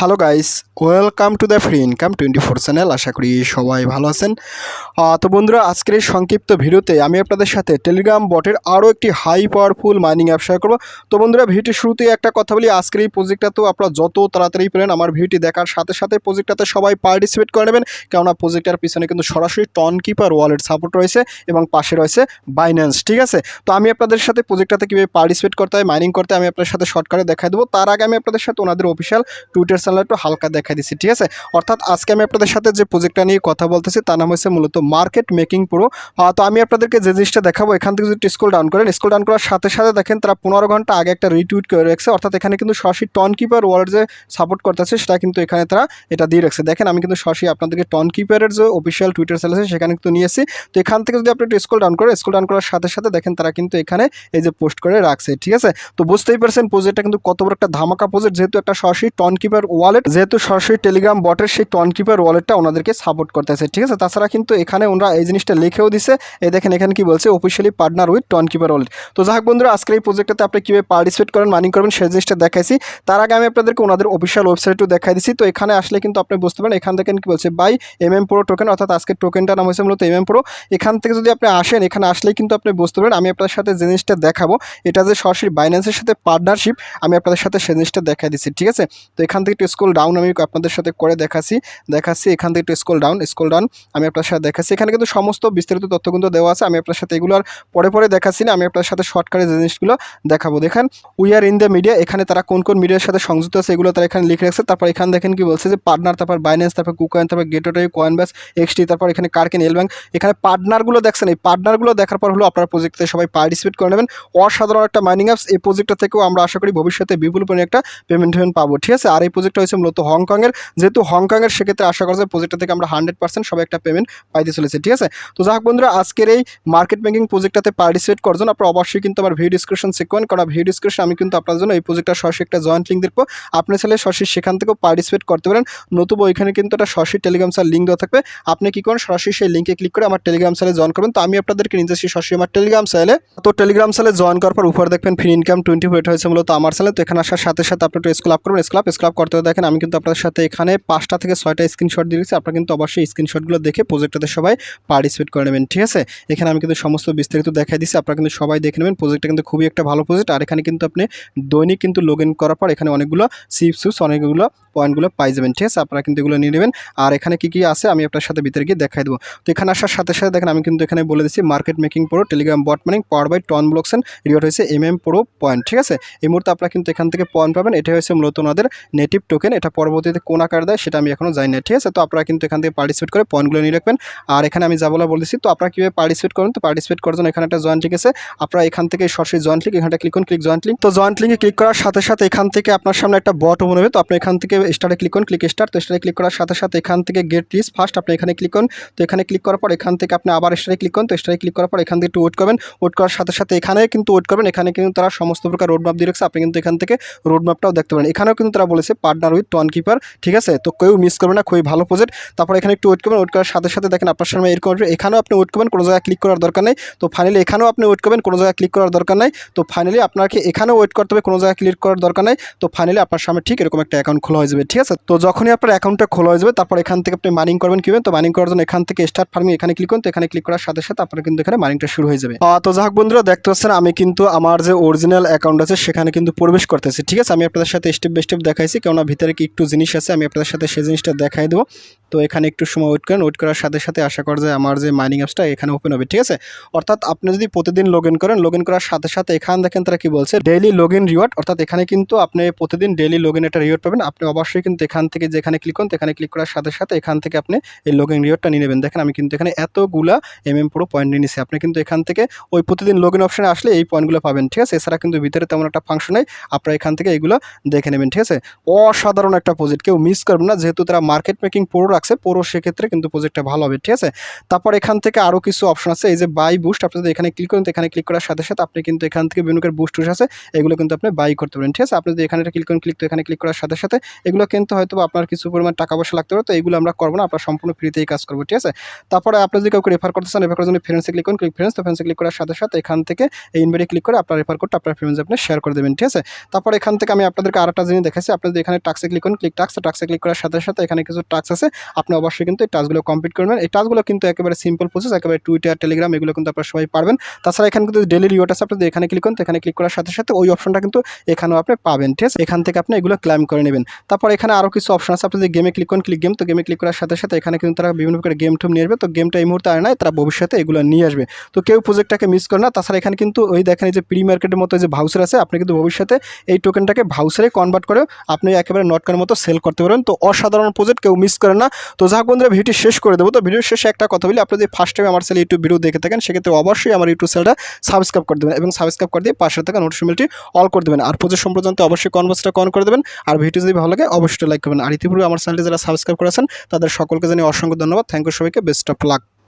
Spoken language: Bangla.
Hello guys, welcome to the free income twenty four channel. আশা করি সবাই ভালো আছেন। তো বন্ধুরা, আজকের এই সংক্ষিপ্ত ভিডিওতে আমি আপনাদের সাথে টেলিগ্রাম বটের আরও একটি high powerful mining app share করব। তো বন্ধুরা, ভিডিওটির শুরুতে একটা কথা বলি, আজকের এই প্রজেক্টটা তো আপনারা যত তাড়াতাড়ি পেলেন, আমার ভিডিওটি দেখার সাথে সাথে প্রজেক্টটাতে সবাই পার্টিসিপেট করে নেবেন। কেননা প্রজেক্টটার পিছনে কিন্তু সরাসরি টন কিপার ওয়ালেট সাপোর্ট রয়েছে এবং পাশে রয়েছে বাইন্যান্স ঠিক আছে? তো আমি আপনাদের সাথে প্রজেক্টটাতে কীভাবে পার্টিসিপেট করতে হয় মাইনিং করতে আমি আপনাদের সাথে শর্টকাটে দেখাই দেবো। তার আগে আমি আপনাদের সাথে ওনাদের অফিসিয়াল টুইটার চ্যানেল একটু হালকা দেখাই দিচ্ছি ঠিক আছে? অর্থাৎ আজকে আমি আপনাদের সাথে যে প্রজেক্টটা নিয়ে কথা বলতেছি তার নাম হচ্ছে মূলত মার্কেট মেকিং প্রো তো আমি আপনাদেরকে যে জিনিসটা দেখাবো, এখান থেকে যদি স্কুল ডাউন করেন স্কুল ডাউন করার সাথে সাথে দেখেন তারা পনেরো ঘণ্টা আগে একটা রিটুইট করে রেখেছে। অর্থাৎ এখানে কিন্তু সরাসরি টন কিপার ওয়ার্ড যে সাপোর্ট করতেছে, সেটা কিন্তু এখানে তারা এটা দিয়ে রাখছে। দেখেন, আমি কিন্তু সরাসরি আপনাদেরকে টন কিপারের যে অফিসিয়াল টুইটার চ্যানেল আছে, সেখানে কিন্তু নিয়েছি তো এখান থেকে যদি আপনি একটু স্কুল ডাউন করেন স্কুল ডাউন করার সাথে সাথে দেখেন তারা কিন্তু এখানে এই যে পোস্ট করে রাখছে, ঠিক আছে? তো বুঝতেই পারছেন প্রজেক্টটা কিন্তু কত বড় একটা ধামাকা প্রজেক্ট যেহেতু একটা সরাসরি টন কিপার ওয়ালেট যেহেতু সরাসরি টেলিগ্রাম বটের সেই টন কিপার ওয়ালেটটা ওনাদেরকে সাপোর্ট করতেছে, ঠিক আছে? তাছাড়া কিন্তু এখানে ওনারা এই জিনিসটা লিখেও দিছে। এই দেখেন, এখানে কি বলছে? Officially partner with Tonkeeper wallet তো যাই হোক বন্ধুরা, আজকের এই প্রজেক্টটাতে আপনি কীভাবে পার্টিসিপেট করেন মাইনিং করবেন, সেই জিনিসটা দেখাইছি। তার আগে আমি আপনাদেরকে ওনাদের অফিসিয়াল ওয়েবসাইটও দেখাই দিছি। তো এখানে আসলে কিন্তু আপনি বুঝতে পারেন, এখান থেকে কি বলছে by M M pro token অর্থাৎ আজকের টোকেনটার নাম হয়েছে মূলত এম এম প্রো এখান থেকে যদি আপনি আসেন, এখানে আসলেই কিন্তু আপনি বুঝতে পারেন, আমি আপনার সাথে জিনিসটা দেখাবো, এটা যে সরাসরি বাইন্যান্সের সাথে পার্টনারশিপ আমি আপনাদের সাথে সেই জিনিসটা দেখাই দিচ্ছি ঠিক আছে? তো এখান থেকে একটু স্কুল ডাউন আমি আপনাদের সাথে করে দেখাচ্ছি। দেখাচ্ছি এখান থেকে একটু স্কুল ডাউন স্কুল ডাউন আমি আপনার সাথে দেখাচ্ছি। এখানে কিন্তু সমস্ত বিস্তারিত তথ্য কিন্তু দেওয়া আছে। আমি আপনার সাথে এগুলোর পরে পরে দেখাচ্ছি না। আমি আপনার সাথে শর্টকাটে জিনিসগুলো দেখাবো। দেখেন we are in the media এখানে তারা কোন কোন মিডিয়ার সাথে সংযুক্ত আছে এগুলো তারা এখানে লিখে রাখছে। তারপর এখানে দেখেন কি বলছে যে পার্টনার তারপর বাইন্যান্স তারপর কুকয়েন তারপর গেটোটাই কয়েন ব্যাস এক্সটি তারপর এখানে কার্কেন এল ব্যাংক এখানে পার্টনারগুলো দেখছেন, এই পার্টনারগুলো দেখার পর হলো আপনার প্রজেক্টে সবাই পার্টিসিপেট করে নেবেন। অসাধারণ একটা মাইনিং অ্যাপস এই প্রজেক্টটা থেকেও আমরা আশা করি ভবিষ্যতে বিপুল পরিমাণে একটা পেমেন্ট পাবো। ঠিক আছে? আর এই প্রজেক্টটা হচ্ছে মূলত হংকংয়ের। যেহেতু হংকংয়ের সেক্ষেত্রে আশা করা যায় প্রজেক্টটা থেকে আমরা হান্ড্রেড পার্সেন্ট সবাই একটা পেমেন্ট পাইতে চলেছে, ঠিক আছে? তো যাক বন্ধুরা, আজকের এই মার্কেট মেকিং প্রজেক্টটাতে পার্টিসিপেট করার জন্য আপনারা অবশ্যই কিন্তু আমার ভিডিও ডিসক্রিপশন চেক করেন কারণ ভিডিও ডিসক্রিপশন আমি কিন্তু আপনার জন্য এই প্রজেক্টটা সরাসরি একটা জয়েন্ট লিঙ্ক দেখব। আপনি চাইলে সরাসরি সেখান থেকেও পার্টিসিপেট করতে পারেন। নতুবা ওইখানে কিন্তু একটা সরাসরি টেলিগ্রাম স্যার লিঙ্ক দেওয়া থাকবে। আপনি কি করেন, সরাসরি সেই লিঙ্কে ক্লিক করে আমার টেলিগ্রাম চ্যানেলে জয়েন করবেন। তো আমি আপনাদেরকে নিয়ে যাচ্ছি সরাসরি আমার টেলিগ্রাম চ্যানেলে তো টেলিগ্রাম চ্যানেলে জয়েন করার পর উপরে দেখবেন ফ্রি ইনকাম টোয়েন্টি এটা হয়েছে মূলত আমার চ্যানেল তো এখানে আসার সাথে সাথে আপনি একটু স্কুল আপ করবেন। স্কুল আপ স্কুল আপ করতে দেখেন, আমি কিন্তু আপনাদের সাথে এখানে পাঁচটা থেকে ছয়টা স্ক্রিনশট দিয়েছি। আপনারা কিন্তু অবশ্যই স্ক্রিনশটগুলো দেখে প্রজেক্টটাতে সবাই পার্টিসিপেট করে নেবেন, ঠিক আছে? এখানে আমি কিন্তু সমস্ত বিস্তারিত দেখাই দিচ্ছি আপনারা কিন্তু সবাই দেখে নেবেন। প্রজেক্টটা কিন্তু খুবই একটা ভালো প্রজেক্ট আর এখানে কিন্তু আপনি দৈনিক কিন্তু লগ করার পর এখানে অনেকগুলো সিপস অনেকগুলো পয়েন্টগুলো পাই যাবেন, ঠিক আছে? আপনারা কিন্তু এগুলো নিয়ে নেবেন। আর এখানে কি কি আছে আমি আপনার সাথে ভিতরে গিয়ে দেখাই দেবো। তো এখানে আসার সাথে সাথে দেখেন, আমি কিন্তু এখানে বলে দিচ্ছি market making pro, Telegram bot mining power by Ton ব্লকসেন reward হয়েছে এম এম প্রো পয়েন্ট, ঠিক আছে? এই মুহূর্তে আপনারা কিন্তু এখান থেকে পয়েন্ট পাবেন। এটা হচ্ছে মূলত ওনাদের নেটিভ টোকেন এটা পরবর্তীতে কোন আকার দেয় সেটা আমি এখনও জানি না, ঠিক আছে? তো আপনারা কিন্তু এখান থেকে পার্টিসিপেট করে পয়েন্টগুলো নিয়ে রাখবেন। আর এখানে আমি যা বলা বলেছি তো আপনারা কীভাবে পার্টিসিপেট করেন? তো পার্টিসিপেট করার জন্য এখানে একটা জয়েন্ট লিঙ্ক আছে। আপনারা এখান থেকে সরাসরি জয়েন্ট লিঙ্ক এখানটা ক্লিক করুন ক্লিক জয়েন্ট লিঙ্ক তো জয়েন্ট লিঙ্কে ক্লিক করার সাথে সাথে এখান থেকে আপনার সামনে একটা বট ওপেন হবে। তো আপনি এখান থেকে স্টারে ক্লিক করুন ক্লিক স্টার তো স্টারে ক্লিক করার সাথে সাথে এখান থেকে গেট রিচ ফার্স্ট আপনি এখানে ক্লিক করুন, তো এখানে ক্লিক করার পর এখান থেকে আপনি আবার স্টারে ক্লিক করুন, তো স্টারে ক্লিক করার পর এখান থেকে একটু ওয়েট করবেন ওয়েট করার সাথে সাথে এখানে কিন্তু ওয়েট করবেন, এখানে কিন্তু তারা সমস্ত প্রকার রোড ম্যাপ দিয়ে রাখছে, আপনি কিন্তু এখান থেকে রোড ম্যাপটাও দেখতে পারেন। এখানেও কিন্তু তারা বলেছে পার্টনার উইথ টন কিপার ঠিক আছে? তো কেউ মিস করবে না, খুবই ভালো প্রজেক্ট তারপর এখানে একটু ওয়েট করবেন ওয়েট করার সাথে সাথে দেখেন আপনার সামনে এরকম। এখানেও আপনি ওয়েট করবেন, কোনো জায়গায় ক্লিক করার দরকার নেই। তো ফাইনালি এখানেও আপনি ওয়েট করবেন, কোনো জায়গায় ক্লিক করার দরকার নেই। তো ফাইনালি আপনাকে এখানেও ওয়েট করতে হবে, কোনো জায়গায় ক্লিক করার দরকার নেই। তো ফাইনালি আপনার সামনে ঠিক এরকম একটা অ্যাকাউন্ট খোলা হয়ে যাবে। ঠিক আছে? তো যখনই আপনার অ্যাকাউন্টটা খোলা হয়ে যাবে, তারপর এখান থেকে আপনি মাইনিং করবেন কি তো মাইনিং করার জন্য এখান থেকে স্টার্ট ফার্মিং এখানে ক্লিক করুন, তো এখানে ক্লিক করার সাথে সাথে আপনার কিন্তু এখানে মাইনিংটা শুরু হয়ে যাবে। তো যাক বন্ধুরা, দেখতে পাচ্ছেন আমি কিন্তু আমার যে অরিজিনাল অ্যাকাউন্ট আছে, সেখানে কিন্তু প্রবেশ করতেছি, ঠিক আছে? আমি আপনাদের সাথে স্টেপ বাই স্টেপ দেখাইছি, কেননা ভিতরে কি একটু জিনিস আছে, আমি আপনাদের সাথে সেই জিনিসটা দেখাই দেবো। তো এখানে একটু সময় ওয়েট করেন। ওয়েট করার সাথে সাথে আশা করা যায় আমার যে মাইনিং অ্যাপসটা এখানে ওপেন হবে, ঠিক আছে? অর্থাৎ আপনি যদি প্রতিদিন লগ ইন করেন লগ ইন করার সাথে সাথে এখানে দেখেন তারা কি বলছে ডেইলি লগ ইন রিওয়ার্ড অর্থাৎ এখানে কিন্তু আপনি প্রতিদিন ডেইলি লগ ইন একটা রিওয়ার্ড পাবেন। আপনি অবশ্যই কিন্তু এখান থেকে যেখানে ক্লিক করুন এখানে ক্লিক করার সাথে সাথে এখান থেকে আপনি এই লগ ইন রিওয়ার্ডটা নিয়ে নেবেন। দেখেন, আমি কিন্তু এখানে এতগুলা এম এম পুরো পয়েন্ট নিয়ে আপনি কিন্তু এখান থেকে ওই প্রতিদিন লগ ইন অপশনে আসলে এই পয়েন্টগুলো পাবেন, ঠিক আছে? এছাড়া কিন্তু ভিতরে তেমন একটা ফাংশন নেই। আপনারা এখান থেকে এগুলো দেখে নেবেন, ঠিক আছে? অসাধারণ একটা প্রজেক্ট কেউ মিস করবেন না। যেহেতু তারা মার্কেট মেকিং পুরো রাখছে পুরো সেক্ষেত্রে কিন্তু প্রজেক্টটা ভালো হবে, ঠিক আছে? তারপর এখান থেকে আরও কিছু অপশন আছে, এই যে বাই বুস্ট আপনি যদি এখানে ক্লিক করেন, তো এখানে ক্লিক করার সাথে সাথে আপনি কিন্তু এখান থেকে বিভিন্ন বুস্ট টুস আছে, এগুলো কিন্তু আপনি বাই করতে পারেন, ঠিক আছে? আপনি যদি এখানে ক্লিক করেন ক্লিক তো এখানে ক্লিক করার সাথে সাথে এগুলো কিন্তু হয়তো আপনার কিছু পরিমাণ টাকা পয়সা লাগতে পারে, তো এগুলো আমরা করব না আপনার সম্পূর্ণ ফ্রিতেই কাজ করব, ঠিক আছে? তারপরে আপনি যদি কাউকে রেফার করতে চান রেফার করার জন্য ফ্রেন্ডসে ক্লিক করুন ক্লিক ফ্রেন্ডস তো ফ্রেন্ডসে ক্লিক করার সাথে সাথে এখান থেকে এই ইনভাইটে ক্লিক করে আপনার রেফার কোডটা আপনার ফ্রেন্ডস আপনি শেয়ার করে দেবেন, ঠিক আছে? তারপর এখান থেকে আমি আপনাদেরকে আরেকটা জিনিস দেখাচ্ছি, আপনি যদি এখানে টাক্সে ক্লিক করুন ক্লিক টাক্স টাক্সে ক্লিক করার সাথে সাথে এখানে কিছু টাক্স আছে আপনি অবশ্যই কিন্তু এই টাস্কগুলো কমপ্লিট করবেন এই টাস্কগুলো কিন্তু একেবারে সিম্পল প্রসেস একেবারে টুইটার টেলিগ্রাম এগুলো কিন্তু আপনারা সবাই পারবেন। তাছাড়া এখানে কিন্তু ডেলি রিওয়ার্ড আছে, আপনি এখানে ক্লিক করেন, তো এখানে ক্লিক করার সাথে সাথে ওই অপশনটা কিন্তু এখানেও আপনি পাবেন, ঠিক আছে? এখান থেকে আপনি এগুলো ক্লাইম করে নেবেন। তারপর এখানে আরও কিছু অপশন আছে, আপনি যদি গেমে ক্লিক করেন ক্লিক গেম তো গেমে ক্লিক করার সাথে সাথে এখানে কিন্তু তারা বিভিন্ন প্রকার গেম টুম নিয়ে আসবে। তো গেমটা এই মুহূর্তে আর নাই, তারা ভবিষ্যতে এগুলো নিয়ে আসবে। তো কেউ প্রজেক্টটাকে মিস করে না। তাছাড়া এখানে কিন্তু ওই দেখেন যে প্রি মার্কেটের মতো যে ভাউচার আছে, আপনি কিন্তু ভবিষ্যতে এই টোকেনটাকে ভাউচারে কনভার্ট করে আপনি একেবারে নটকার মতো সেল করতে পারবেন। তো অসাধারণ প্রজেক্ট কেউ মিস করে না। তো যাক বন্ধুরা, ভিডিওটি শেষ করে দেবো। তো ভিডিওর শেষে একটা কথা বলি আপনি যদি ফার্স্ট টাইম আমার চ্যানেল ইউটিউব ভিডিও দেখে থাকেন, সেক্ষেত্রে অবশ্যই আমার ইউটিউব চ্যানেলটা সাবস্ক্রাইব করে দেবেন এবং সাবস্ক্রাইব করে দিয়ে পাশে থাকা নোটিফিকেশনটি অল করে দেবেন। আর পুজোর সম্পর্কে অবশ্যই কনভার্সটা কন করে দেবেন। আর ভিডিও যদি ভালো লাগে, অবশ্যই লাইক করবেন। আর ইতিপূর্বে আমার চ্যানেলটি যারা সাবস্ক্রাইব করেছেন, তাদের সকলকে জানিয়ে অসংখ্য ধন্যবাদ। থ্যাংক ইউ সবাইকে। Best of luck